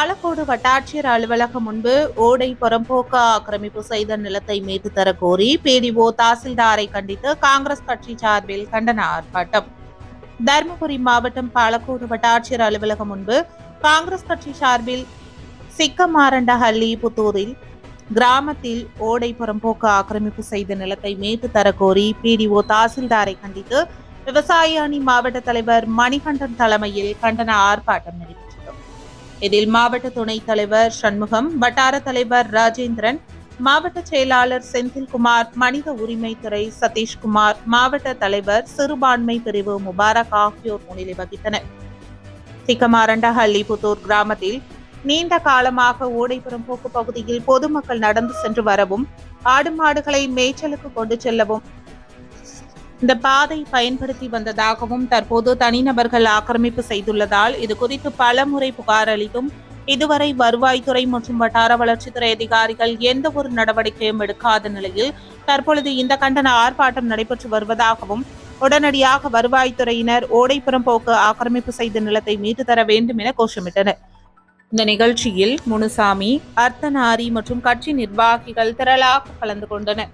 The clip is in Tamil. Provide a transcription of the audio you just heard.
பாலக்கோடு வட்டாட்சியர் அலுவலகம் முன்பு ஓடை புறம்போக்கு ஆக்கிரமிப்பு செய்த நிலத்தை மீட்டு தர கோரி பிடிஓ தாசில்தாரை கண்டித்து காங்கிரஸ் கட்சி சார்பில் கண்டன ஆர்ப்பாட்டம். தருமபுரி மாவட்டம் பாலக்கோடு வட்டாட்சியர் அலுவலகம் முன்பு காங்கிரஸ் கட்சி சார்பில் சிக்கமாரண்டஹள்ளி புத்தூரில் கிராமத்தில் ஓடை புறம்போக்கு ஆக்கிரமிப்பு செய்த நிலத்தை மீட்டு தர கோரி பிடிஓ தாசில்தாரை கண்டித்து விவசாய அணி மாவட்ட தலைவர் மணிகண்டன் தலைமையில் கண்டன ஆர்ப்பாட்டம் நடைபெற்றது. இதில் மாவட்ட துணைத் தலைவர் சண்முகம் வட்டார தலைவர் ராஜேந்திரன் மாவட்ட செயலாளர் செந்தில்குமார் மனித உரிமைத்துறை சதீஷ்குமார் மாவட்ட தலைவர் சிறுபான்மை பிரிவு முபாரக் ஆகியோர் முன்னிலை வகித்தனர். சிக்கமாரண்டஹள்ளி புத்தூர் கிராமத்தில் நீண்ட காலமாக ஓடைப்புறம் போக்கு பகுதியில் பொதுமக்கள் நடந்து சென்று வரவும் ஆடு மாடுகளை மேய்ச்சலுக்கு கொண்டு செல்லவும் இந்த பாதை பயன்படுத்தி வந்ததாகவும் தற்போது தனிநபர்கள் ஆக்கிரமிப்பு செய்துள்ளதால் இது குறித்து பல முறை புகார் அளித்தும் இதுவரை வருவாய்த்துறை மற்றும் வட்டார வளர்ச்சித்துறை அதிகாரிகள் எந்த ஒரு நடவடிக்கையும் எடுக்காத நிலையில் தற்பொழுது இந்த கண்டன ஆர்ப்பாட்டம் நடைபெற்று வருவதாகவும் உடனடியாக வருவாய்த்துறையினர் ஓடைப்புறம் போக்கு ஆக்கிரமிப்பு செய்த நிலத்தை மீட்டு தர வேண்டும் என கோஷமிட்டனர். இந்த நிகழ்ச்சியில் முனுசாமி அர்த்தநாரி மற்றும் கட்சி நிர்வாகிகள் திரளாக கலந்து கொண்டனர்.